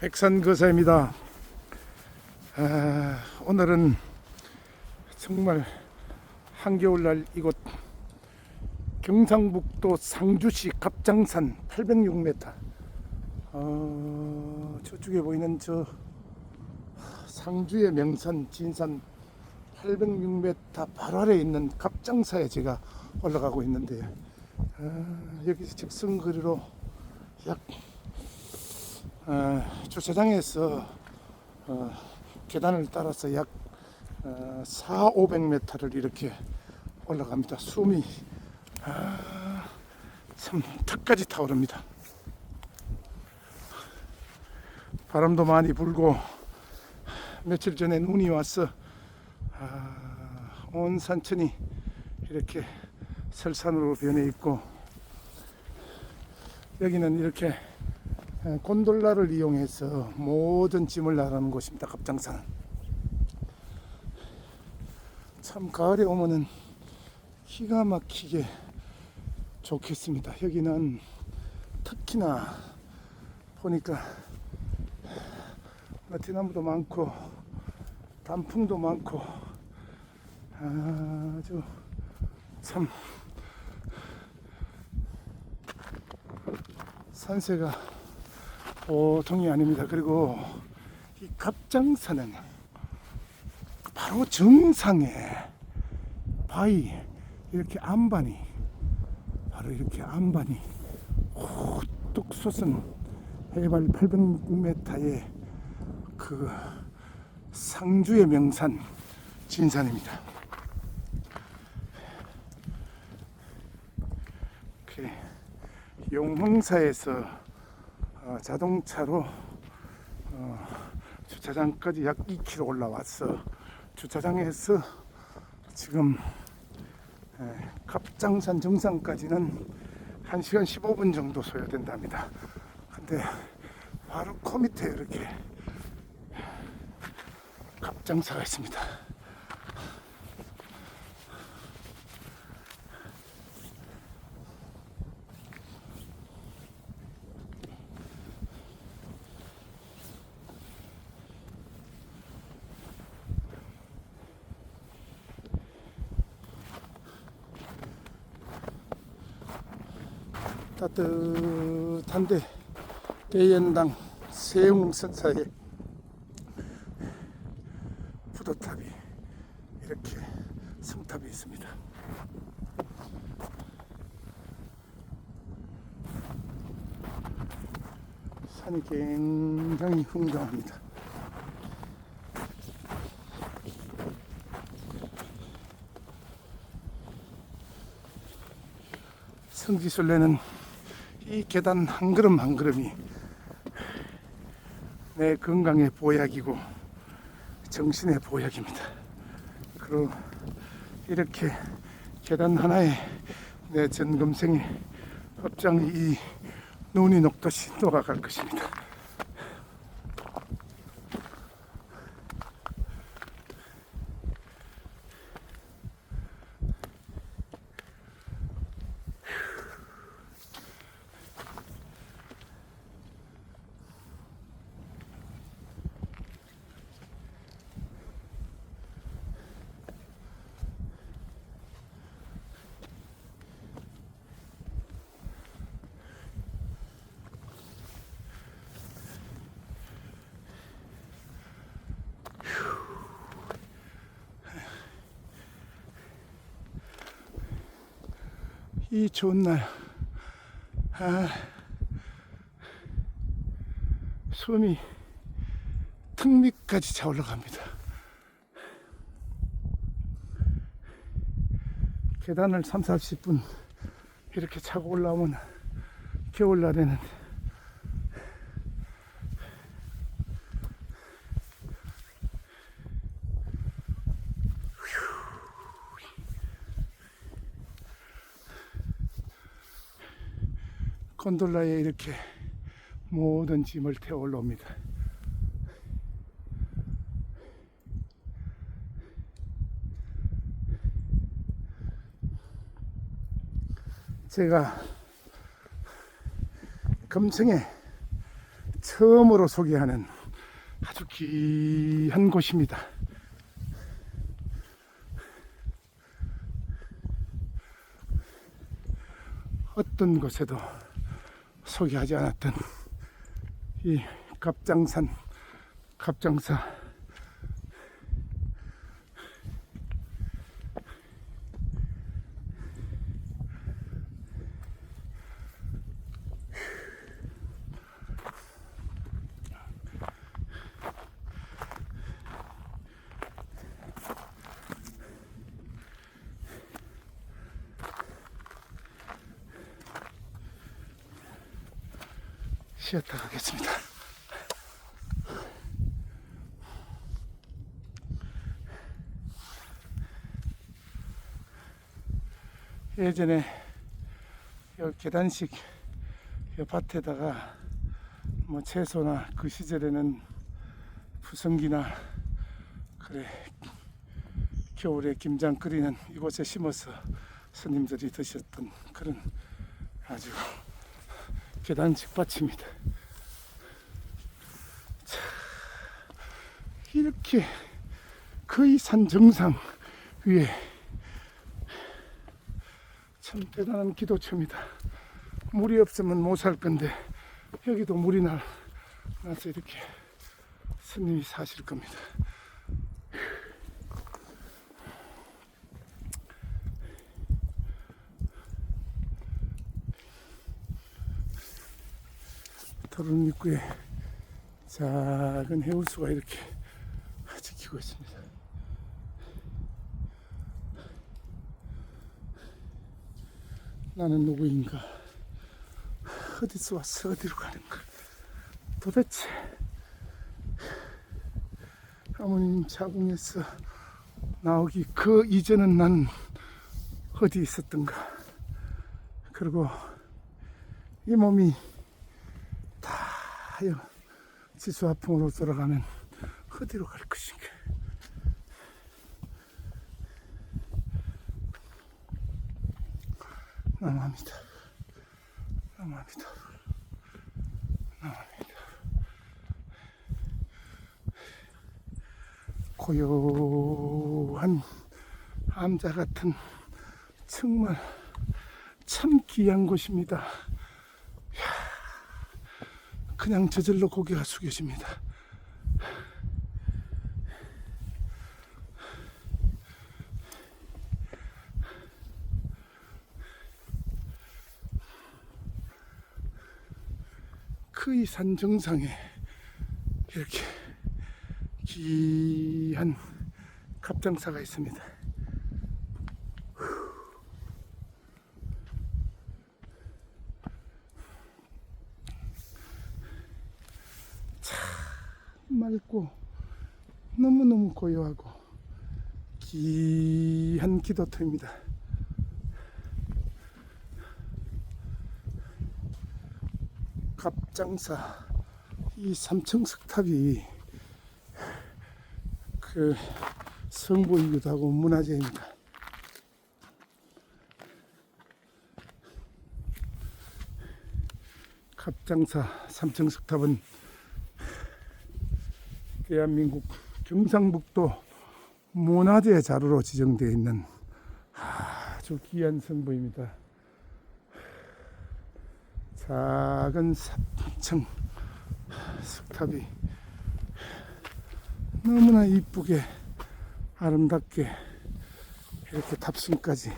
백산거사입니다. 아, 오늘은 정말 한겨울날 이곳 경상북도 상주시 갑장산 806m 어, 저쪽에 보이는 저 상주의 명산 진산 806m 바로 아래에 있는 갑장사에 제가 올라가고 있는데 아, 여기서 직선거리로 약 어, 주차장에서 어, 계단을 따라서 약 어, 4, 500m를 이렇게 올라갑니다. 숨이 아, 참 턱까지 타오릅니다. 바람도 많이 불고 며칠 전에 눈이 와서 아, 온 산천이 이렇게 설산으로 변해 있고 여기는 이렇게 에, 곤돌라를 이용해서 모든 짐을 나르는 곳입니다. 갑장산. 참 가을에 오면은 기가 막히게 좋겠습니다. 여기는 특히나 보니까 나티나무도 많고 단풍도 많고 아주 참 산세가 보통이 아닙니다. 그리고 이 갑장산은 바로 정상에 바위 이렇게 안반이 바로 이렇게 안반이 뚝 솟은 해발 800m의 그 상주의 명산 진산입니다. 이렇게 용흥사에서 어, 자동차로 어, 주차장까지 약 2km 올라왔어 주차장에서 지금 에, 갑장산 정상까지는 1시간 15분 정도 소요된답니다. 근데 바로 코 밑에 이렇게 갑장사가 있습니다. 따뜻한데 대연당 세웅선사에 부도탑이 이렇게 성탑이 있습니다. 산이 굉장히 웅장합니다. 성지순례는 이 계단 한 걸음 한 걸음이 내 건강의 보약이고 정신의 보약입니다. 그리고 이렇게 계단 하나에 내 전금생의 합장이 이 눈이 녹듯이 녹아갈 것입니다. 이 좋은 날, 아, 숨이 턱 밑까지 차 올라갑니다. 계단을 3, 40분 이렇게 차고 올라오면 겨울날에는 곤돌라에 이렇게 모든 짐을 태워 올라옵니다. 제가 금성에 처음으로 소개하는 아주 귀한 곳입니다. 어떤 곳에도 소개하지 않았던 이 갑장산 갑장사 쉬었다 가겠습니다. 예전에 요 계단식 요 밭에다가 뭐 채소나 그 시절에는 부성기나 그래 겨울에 김장 끓이는 이곳에 심어서 스님들이 드셨던 그런 아주 계단식 밭입니다. 자, 이렇게 거의 산 정상 위에 참 대단한 기도처입니다. 물이 없으면 못 살 건데 여기도 물이 나, 나서 이렇게 스님이 사실 겁니다. 도론 입구에 작은 해우수가 이렇게 지키고 있습니다. 나는 누구인가? 어디서 왔어? 어디로 가는가? 도대체 어머님 자궁에서 나오기 그 이전은 난 어디 있었던가? 그리고 이 몸이 다요 지수화풍으로 돌아가면 어디로 갈 것인가? 남합니다. 남합니다. 남합니다. 고요한 암자 같은 정말 참 귀한 곳입니다. 그냥 저절로 고개가 숙여집니다. 그이산 정상에 이렇게 귀한 갑장사가 있습니다. 맑고 너무너무 고요하고 귀한 기도터입니다. 갑장사 이 삼층 석탑이 그 성보이기도 하고 문화재입니다. 갑장사 삼층 석탑은 대한민국 경상북도 문화재 자료로 지정되어 있는 아주 귀한 성부입니다. 작은 삼층 석탑이 너무나 이쁘게 아름답게 이렇게 탑승까지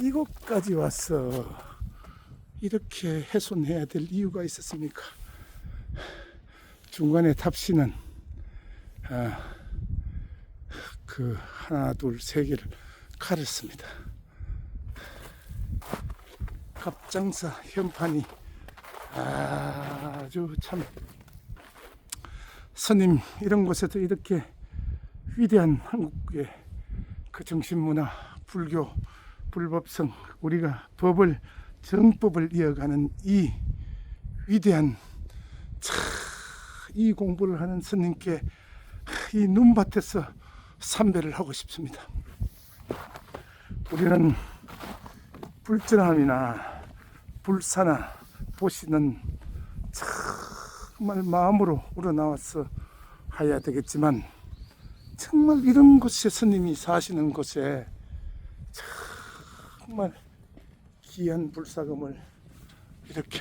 이곳까지 와서 이렇게 훼손해야 될 이유가 있었습니까? 중간에 탑시는 아, 그 하나 둘 세 개를 가렸습니다. 갑장사 현판이 아주 참 스님 이런 곳에도 이렇게 위대한 한국의 그 정신문화 불교 불법성 우리가 법을 정법을 이어가는 이 위대한 참 이 공부를 하는 스님께 이 눈밭에서 삼배를 하고 싶습니다. 우리는 불전함이나 불사나 보시는 정말 마음으로 우러나와서 해야 되겠지만 정말 이런 곳에 스님이 사시는 곳에 정말 귀한 불사금을 이렇게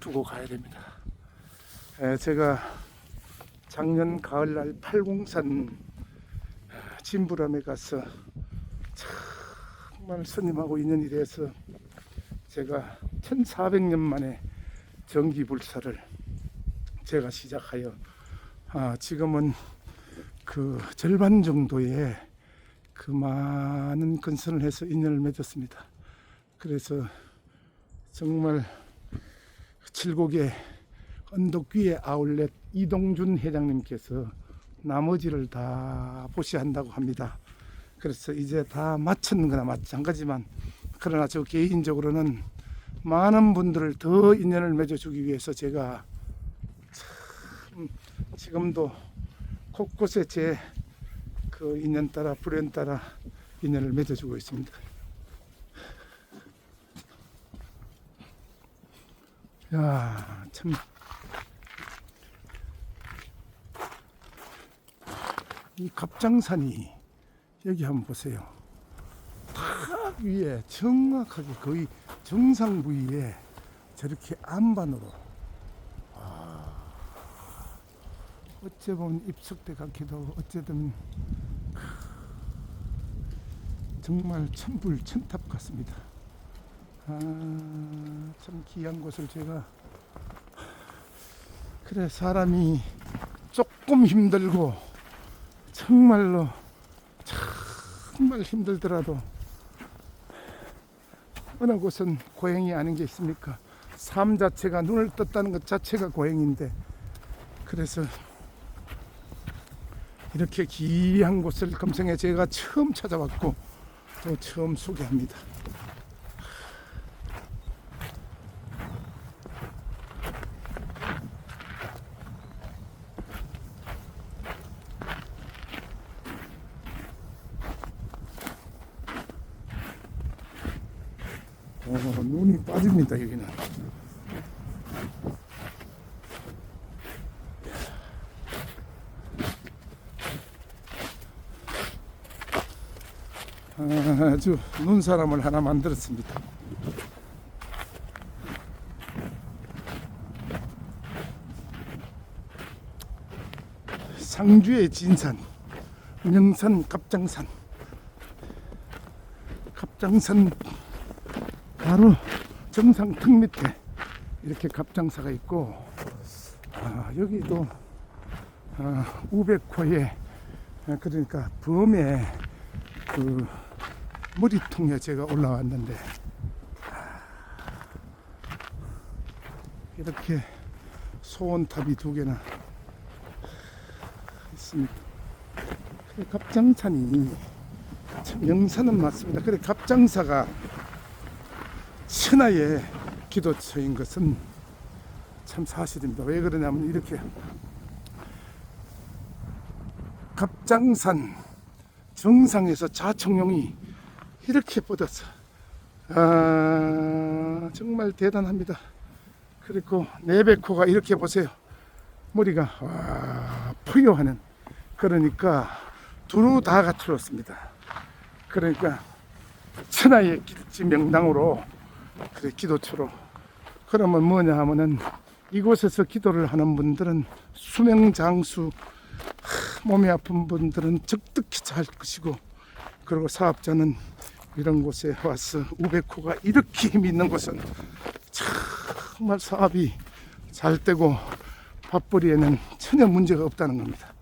두고 가야 됩니다. 에, 제가 작년 가을날 팔공산 아, 진부람에 가서 정말 스님하고 인연이 돼서 제가 1400년 만에 정기불사를 제가 시작하여 아, 지금은 그 절반 정도의 그 많은 근선을 해서 인연을 맺었습니다. 그래서 정말 칠곡의 언덕 위에 아울렛 이동준 회장님께서 나머지를 다 보시한다고 합니다. 그래서 이제 다 마쳤는 거나 마찬가지만 그러나 저 개인적으로는 많은 분들을 더 인연을 맺어주기 위해서 제가 참 지금도 곳곳에 제 그 인연 따라 불연 따라 인연을 맺어주고 있습니다. 야, 참. 이 갑장산이 여기 한번 보세요. 탁 위에 정확하게 거의 정상 부위에 저렇게 안반으로 와, 어째 보면 입석대 같기도 어쨌든 정말 천불 천탑 같습니다. 아, 참 귀한 곳을 제가 그래 사람이 조금 힘들고 정말로 정말 힘들더라도 어느 곳은 고행이 아닌 게 있습니까? 삶 자체가 눈을 떴다는 것 자체가 고행인데 그래서 이렇게 귀한 곳을 금성에 제가 처음 찾아왔고 또 처음 소개합니다. 어, 눈이 빠집니다 여기는. 아주 눈사람을 하나 만들었습니다. 상주의 진산, 명산 갑장산, 갑장산 바로 정상 턱 밑에 이렇게 갑장사가 있고 아, 여기도 아, 우백호에 아, 그러니까 범의 그 머리통에 제가 올라왔는데 아, 이렇게 소원탑이 두 개나 있습니다. 갑장산이 참 영산은 맞습니다. 그래 갑장사가 천하의 기도처인 것은 참 사실입니다. 왜 그러냐면 이렇게 갑장산 정상에서 자청룡이 이렇게 뻗어서 아 정말 대단합니다. 그리고 내백호가 이렇게 보세요. 머리가 와 부여하는 그러니까 두루 다 갖추었습니다. 그러니까 천하의 기지 명당으로 그래 기도처로 그러면 뭐냐 하면은 이곳에서 기도를 하는 분들은 수명장수 하, 몸이 아픈 분들은 적득히 잘 것이고 그리고 사업자는 이런 곳에 와서 우백호가 이렇게 힘이 있는 곳은 정말 사업이 잘 되고 밥벌이에는 전혀 문제가 없다는 겁니다.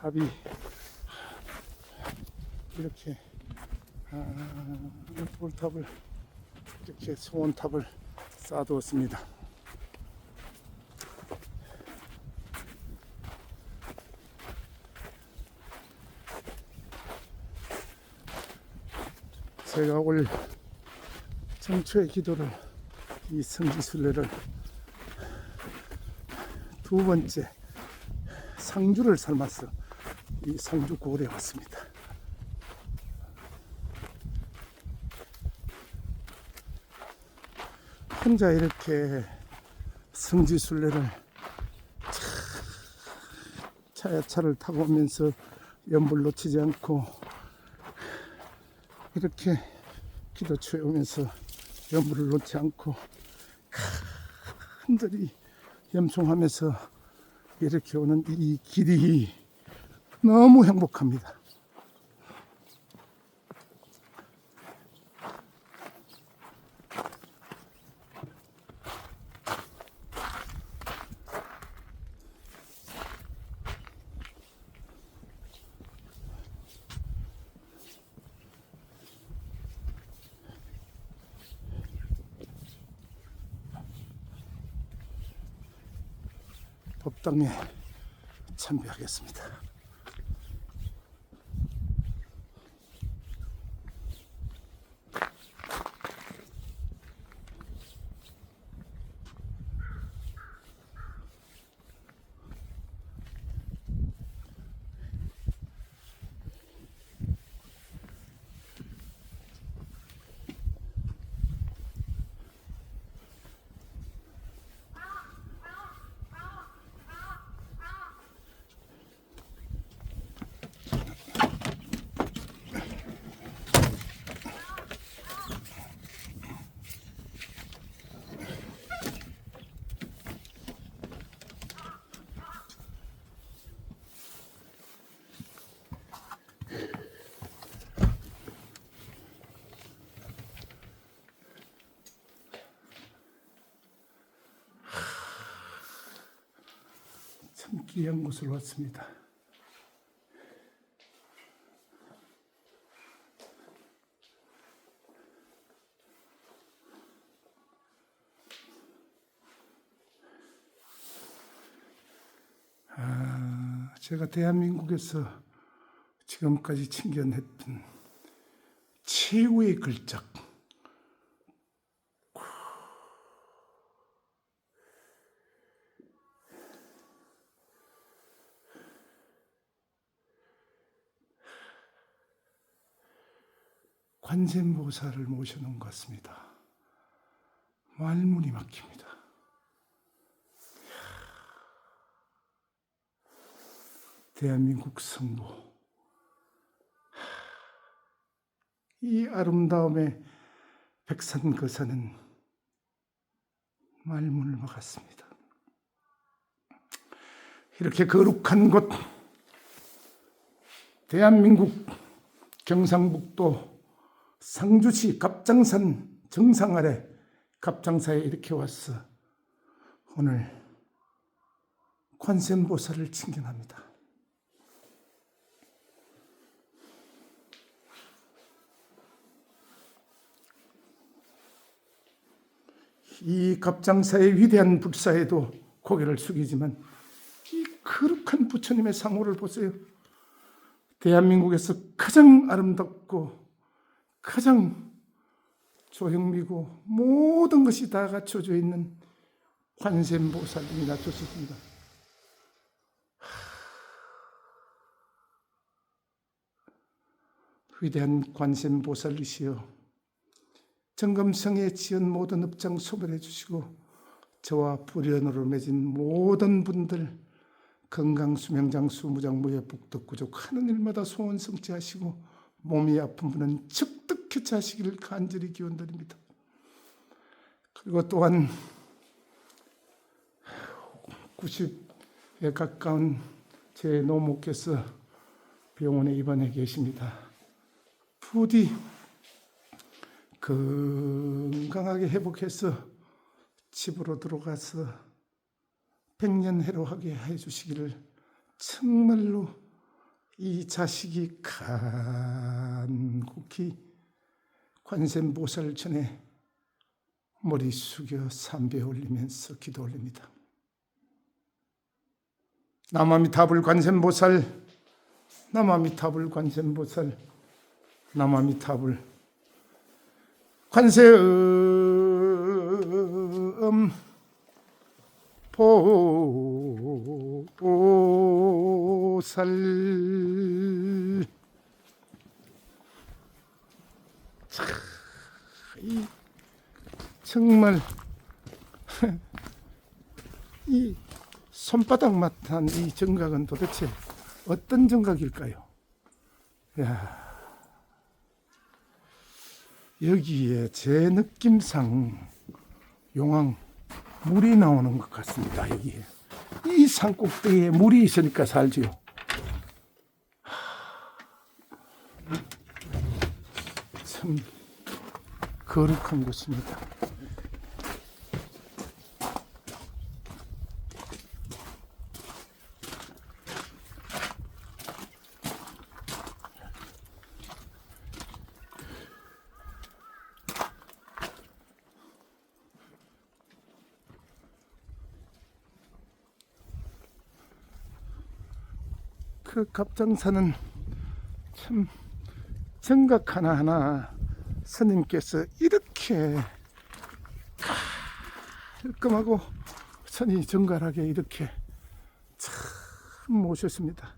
답이 이렇게 아, 볼탑을 이렇게 소원탑을 쌓아두었습니다. 제가 올 정초의 기도를 이 성지순례를 두 번째 상주를 삶아서 이 상주 고을에 왔습니다. 혼자 이렇게 성지순례를 차야 차를 타고 오면서 연불 놓치지 않고 이렇게 기도초에 오면서 연불을 놓지 않고 흔들이 염송하면서 이렇게 오는 이 길이 너무 행복합니다. 법당에 참배하겠습니다. 참 귀한 곳을 왔습니다. 아, 제가 대한민국에서 지금까지 친견했던 최후의 걸작. 관세음보살을 모셔놓은 것 같습니다. 말문이 막힙니다. 대한민국 성부. 이 아름다움의 백산거사는 말문을 막았습니다. 이렇게 거룩한 곳, 대한민국 경상북도 상주시 갑장산 정상 아래 갑장사에 이렇게 왔어 오늘 관세음보살을 칭견합니다. 이 갑장사의 위대한 불사에도 고개를 숙이지만 이 거룩한 부처님의 상호를 보세요. 대한민국에서 가장 아름답고 가장 조형미고 모든 것이 다 갖춰져 있는 관세음보살님이 낮춰집니다. 위대한 관세음보살이시여 정금성에 지은 모든 업장 소멸해 주시고 저와 불연으로 맺은 모든 분들 건강 수명장수 무장무예 복덕 구족 하는 일마다 소원 성취하시고 몸이 아픈 분은 척득해체 하시기를 간절히 기원드립니다. 그리고 또한 90에 가까운 제 노모께서 병원에 입원해 계십니다. 부디 건강하게 회복해서 집으로 들어가서 백년해로하게 해주시기를 정말로 이 자식이 간곡히 관세음보살 전에 머리 숙여 삼배 올리면서 기도 올립니다. 남아미타불 관세음보살 남아미타불 관세음보살 남아미타불 관세음 보살 정말 이 손바닥만한 이 정각은 도대체 어떤 정각일까요? 야. 여기에 제 느낌상 용왕 물이 나오는 것 같습니다. 여기에 이 산꼭대기에 물이 있으니까 살지요. 참 거룩한 곳입니다. 그 갑장사는 참 정각 하나하나 스님께서 이렇게 깔끔하고 선이 정갈하게 이렇게 참 모셨습니다.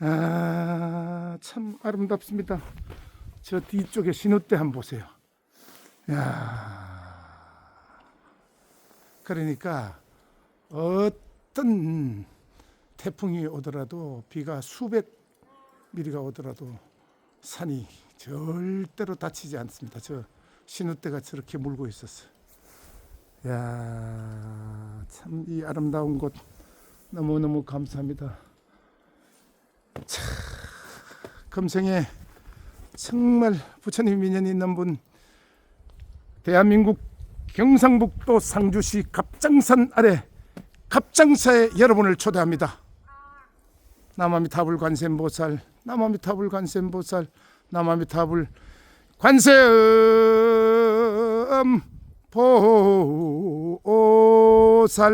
아, 참 아름답습니다. 저 뒤쪽에 신우대 한번 보세요. 야 그러니까 어떤 태풍이 오더라도 비가 수백 미리가 오더라도 산이 절대로 다치지 않습니다. 저 신우대가 저렇게 물고 있었어. 야, 참 이 아름다운 곳 너무 너무 감사합니다. 참 금생에 정말 부처님 인연이 있는 분 대한민국 경상북도 상주시 갑장산 아래 갑장사에 여러분을 초대합니다. 남아미타불 관세음보살, 남아미타불 관세음보살, 남아미타불 관세음 보살